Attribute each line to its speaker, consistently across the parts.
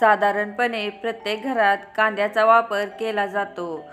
Speaker 1: साधारणपणे प्रत्येक घरात कांद्याचा वापर केला जातो.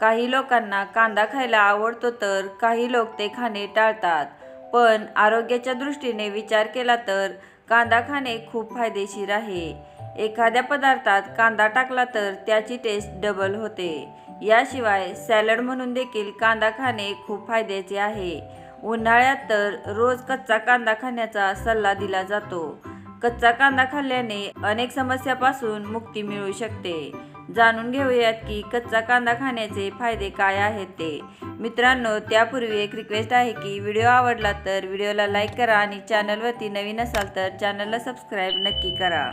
Speaker 1: काही लोकांना कांदा खायला आवडतो तर काही लोक ते खाणे टाळतात. पण आरोग्याच्या दृष्टीने विचार केला तर कांदा खाणे खूप फायदेशीर आहे. एखाद्या पदार्थात कांदा टाकला तर त्याची टेस्ट डबल होते. याशिवाय सॅलड म्हणून देखील कांदा खाणे खूप फायद्याचे आहे. उन्हाळ्यात तर रोज कच्चा कांदा खाण्याचा सल्ला दिला जातो. कच्चा कांदा खाल्ल्याने अनेक समस्यापासून मुक्ती मिळू शकते. जाणून घेऊयात की कच्चा कांदा खाण्याचे फायदे काय आहेत ते. मित्रांनो त्यापूर्वी एक रिक्वेस्ट आहे की व्हिडिओ आवडला तर व्हिडिओला लाईक करा आणि चॅनलवरती नवीन असाल तर चॅनलला सबस्क्राईब नक्की करा.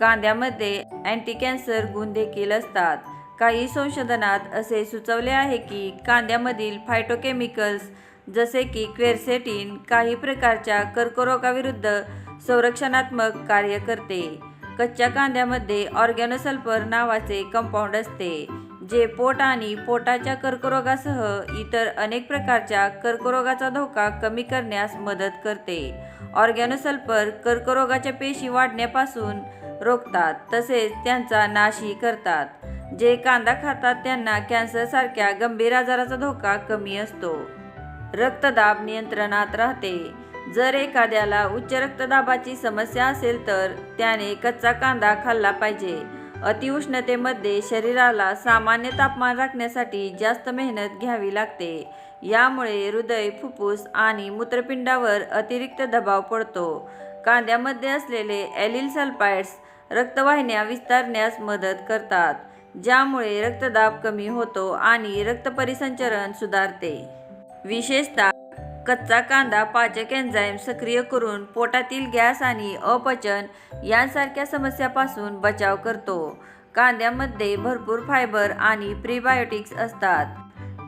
Speaker 1: कांद्यामध्ये अँटी कॅन्सर गुण देखील असतात. काही संशोधनात असे सुचवले आहे की कांद्यामधील फायटोकेमिकल्स जसे की क्वेरसेटिन काही प्रकारच्या कर्करोगाविरुद्ध संरक्षणात्मक कार्य करते. कच्च्या कांद्यामध्ये ऑर्गॅनोसल्फर नावाचे कंपाऊंड असते जे पोट आणि पोटाच्या कर्करोगासह इतर अनेक प्रकारच्या कर्करोगाचा धोका कमी करण्यास मदत करते. ऑर्गॅनोसल्फर कर्करोगाच्या पेशी वाढण्यापासून रोखतात तसेच त्यांचा नाशही करतात जे कांदा खातात त्यांना कॅन्सरसारख्या गंभीर आजाराचा धोका कमी असतो. रक्तदाब नियंत्रणात राहते. जर एखाद्याला उच्च रक्तदाबाची समस्या असेल तर त्याने कच्चा कांदा खाल्ला पाहिजे. अतिउष्णतेमध्ये शरीराला सामान्य तापमान राखण्यासाठी जास्त मेहनत घ्यावी लागते. यामुळे हृदय फुफ्फुस आणि मूत्रपिंडावर अतिरिक्त दबाव पडतो. कांद्यामध्ये असलेले ॲलिल सल्फाइड्स रक्तवाहिन्या विस्तारण्यास मदत करतात ज्यामुळे रक्तदाब कमी होतो आणि रक्तपरिसंचरण सुधारते. विशेषतः कच्चा कांदा पाचक एन्झाईम सक्रिय करून पोटातील गॅस आणि अपचन यांसारख्या समस्यापासून बचाव करतो. कांद्यामध्ये भरपूर फायबर आणि प्रीबायोटिक्स असतात.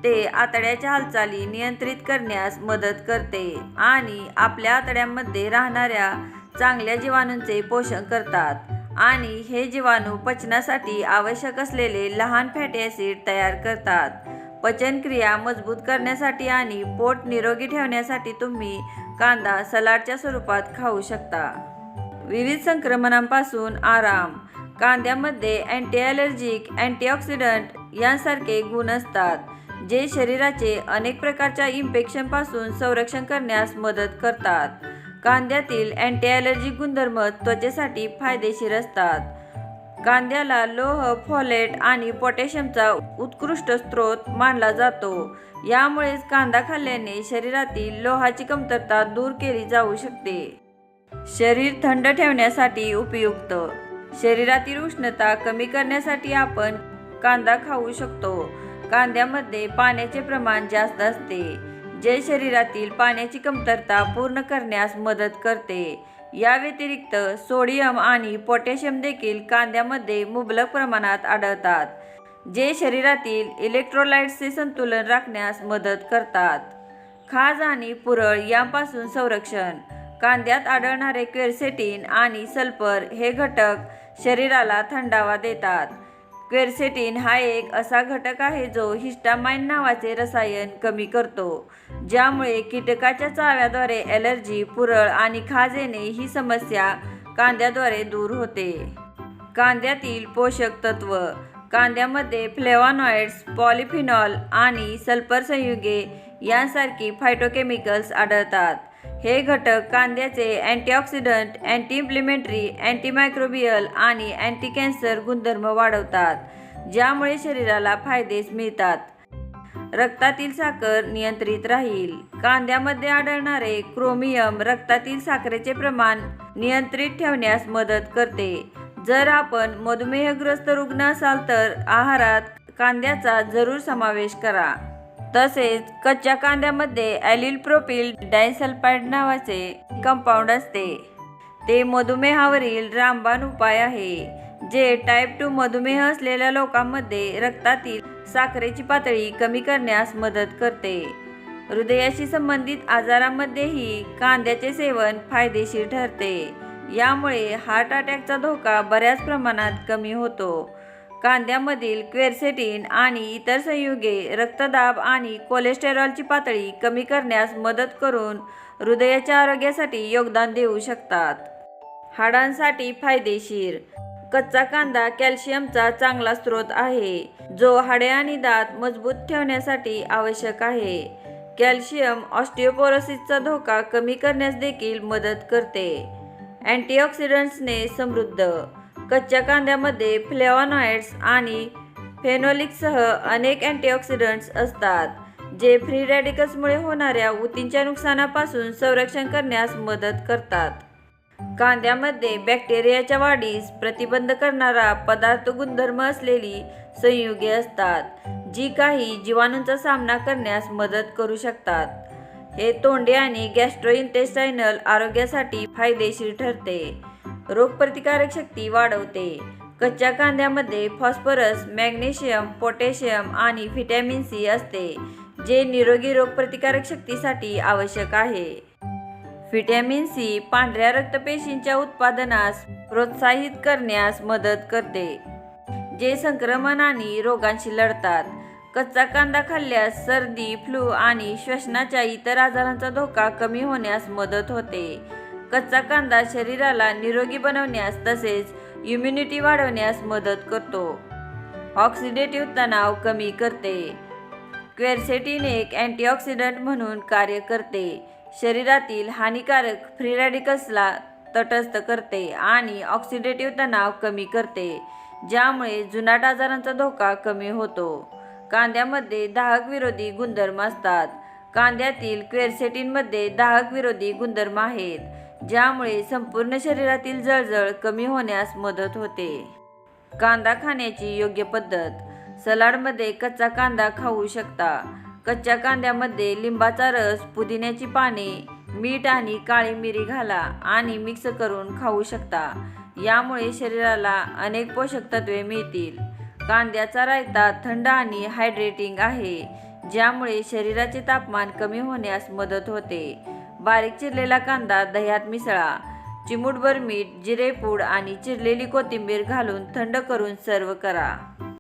Speaker 1: ते आतड्याच्या हालचाली नियंत्रित करण्यास मदत करते आणि आपल्या आतड्यांमध्ये राहणाऱ्या चांगल्या जीवाणूंचे पोषण करतात. आणि हे जीवाणू पचनासाठी आवश्यक असलेले लहान फॅटी ॲसिड तयार करतात. पचनक्रिया मजबूत करण्यासाठी आणि पोट निरोगी ठेवण्यासाठी तुम्ही कांदा सलाडच्या स्वरूपात खाऊ शकता. विविध संक्रमणांपासून आराम. कांद्यामध्ये अँटी ॲलर्जिक अँटीऑक्सिडंट यांसारखे गुण असतात जे शरीराचे अनेक प्रकारच्या इन्फेक्शनपासून संरक्षण करण्यास मदत करतात. कांद्यातील अँटी ॲलर्जिक गुणधर्म त्वचेसाठी फायदेशीर असतात. कांद्याला लोह फॉलेट आणि पोटॅशियमचा उत्कृष्ट स्रोत मानला जातो. यामुळेच कांदा खाल्ल्याने शरीरातील लोहाची कमतरता दूर केली जाऊ शकते. शरीर थंड ठेवण्यासाठी उपयुक्त. शरीरातील उष्णता कमी करण्यासाठी आपण कांदा खाऊ शकतो. कांद्यामध्ये पाण्याचे प्रमाण जास्त असते जे शरीरातील पाण्याची कमतरता पूर्ण करण्यास मदत करते. या व्यतिरिक्त सोडियम आणि पोटॅशियम देखील कांद्यामध्ये मुबलक प्रमाणात आढळतात जे शरीरातील इलेक्ट्रोलाइट्सचे संतुलन राखण्यास मदत करतात. खाज आणि पुरळ यांपासून संरक्षण. कांद्यात आढळणारे क्वेरसेटिन आणि सल्फर हे घटक शरीराला थंडावा देतात. क्वेरसेटिन हा एक असा घटक आहे जो हिस्टामाइन नावाचे रसायन कमी करतो ज्यामुळे कीटकाच्या चाव्याद्वारे ॲलर्जी पुरळ आणि खाज येणे ही समस्या कांद्याद्वारे दूर होते. कांद्यातील पोषक तत्व कांद्यामध्ये फ्लेवानॉइड्स पॉलिफिनॉल आणि सल्फर संयुगे यांसारखी फायटोकेमिकल्स आढळतात. हे घटक कांद्याचे अँटीऑक्सिडंट अँटी इन्फ्लेमेटरी अँटीमायक्रोबियल आणि अँटी कॅन्सर गुणधर्म वाढवतात ज्यामुळे शरीराला फायदेच मिळतात. रक्तातील साखर नियंत्रित राहील. कांद्यामध्ये आढळणारे क्रोमियम रक्तातील साखरेचे प्रमाण नियंत्रित ठेवण्यास मदत करते. जर आपण मधुमेहग्रस्त रुग्ण असाल तर आहारात कांद्याचा जरूर समावेश करा. तसेच कच्च्या कांद्यामध्ये ॲलिल प्रोपिल डायसल्फाइड नावाचे कंपाऊंड असते. ते मधुमेहावरील रामबाण उपाय आहे जे टाईप टू मधुमेह असलेल्या लोकांमध्ये रक्तातील साखरेची पातळी कमी करण्यास मदत करते. हृदयाशी संबंधित आजारांमध्येही कांद्याचे सेवन फायदेशीर ठरते. यामुळे हार्ट अटॅकचा धोका बऱ्याच प्रमाणात कमी होतो. कांद्यामधील क्वेरसेटिन आणि इतर संयुगे रक्तदाब आणि कोलेस्टेरॉलची पातळी कमी करण्यास मदत करून हृदयाच्या आरोग्यासाठी योगदान देऊ शकतात. हाडांसाठी फायदेशीर. कच्चा कांदा कॅल्शियमचा चांगला स्रोत आहे जो हाडे आणि दात मजबूत ठेवण्यासाठी आवश्यक आहे. कॅल्शियम ऑस्टिओपोरोसिसचा धोका कमी करण्यास देखील मदत करते. अँटीऑक्सिडंट्सने समृद्ध. कच्च्या कांद्यामध्ये फ्लेवॉनॉइड्स आणि फेनोलिकसह अनेक अँटीऑक्सिडंट्स असतात जे फ्री रॅडिकल्समुळे होणाऱ्या ऊतींच्या नुकसानापासून संरक्षण करण्यास मदत करतात. कांद्यामध्ये बॅक्टेरियाच्या वाढीस प्रतिबंध करणारा पदार्थ गुणधर्म असलेली संयुगे असतात जी काही जीवाणूंचा सामना करण्यास मदत करू शकतात. हे तोंडी आणि गॅस्ट्रोइंटेस्टायनल आरोग्यासाठी फायदेशीर ठरते. रोगप्रतिकारक शक्ती वाढवते. कच्च्या कांद्यामध्ये फॉस्फरस मॅग्नेशियम पोटॅशियम आणि व्हिटॅमिन सी असते जे निरोगी रोगप्रतिकारक शक्तीसाठी आवश्यक आहे. व्हिटॅमिन सी पांढऱ्या रक्तपेशींच्या उत्पादनास प्रोत्साहित करण्यास मदत करते जे संक्रमण आणि रोगांशी लढतात. कच्चा कांदा खाल्ल्यास सर्दी फ्लू आणि श्वसनाच्या इतर आजारांचा धोका कमी होण्यास मदत होते. कच्चा कांदा शरीराला निरोगी बनवण्यास तसेच इम्युनिटी वाढवण्यास मदत करतो. ऑक्सिडेटिव्ह तणाव कमी करते. क्वेरसेटिन एक अँटीऑक्सिडंट म्हणून कार्य करते. शरीरातील हानिकारक फ्री रॅडिकल्सला तटस्थ करते आणि ऑक्सिडेटिव्ह तणाव कमी करते ज्यामुळे जुनाट आजारांचा धोका कमी होतो. कांद्यामध्ये दाहक विरोधी गुणधर्म असतात. कांद्यातील क्वेरसेटिनमध्ये दाहक विरोधी गुणधर्म आहेत. ज्यामुळे संपूर्ण शरीरातील जळजळ कमी होण्यास मदत होते. कांदा खाण्याची योग्य पद्धत. सलाडमध्ये कच्चा कांदा खाऊ शकता. कच्च्या कांद्यामध्ये लिंबाचा रस पुदिन्याची पाने मीठ आणि काळी मिरी घाला आणि मिक्स करून खाऊ शकता. यामुळे शरीराला अनेक पोषक तत्वे मिळतील. कांद्याचा रायता थंड आणि हायड्रेटिंग आहे ज्यामुळे शरीराचे तापमान कमी होण्यास मदत होते. बारीक चिरलेला कांदा दह्यात मिसळा. चिमूटभर मीठ जिरेपूड आणि चिरलेली कोथिंबीर घालून थंड करून सर्व करा.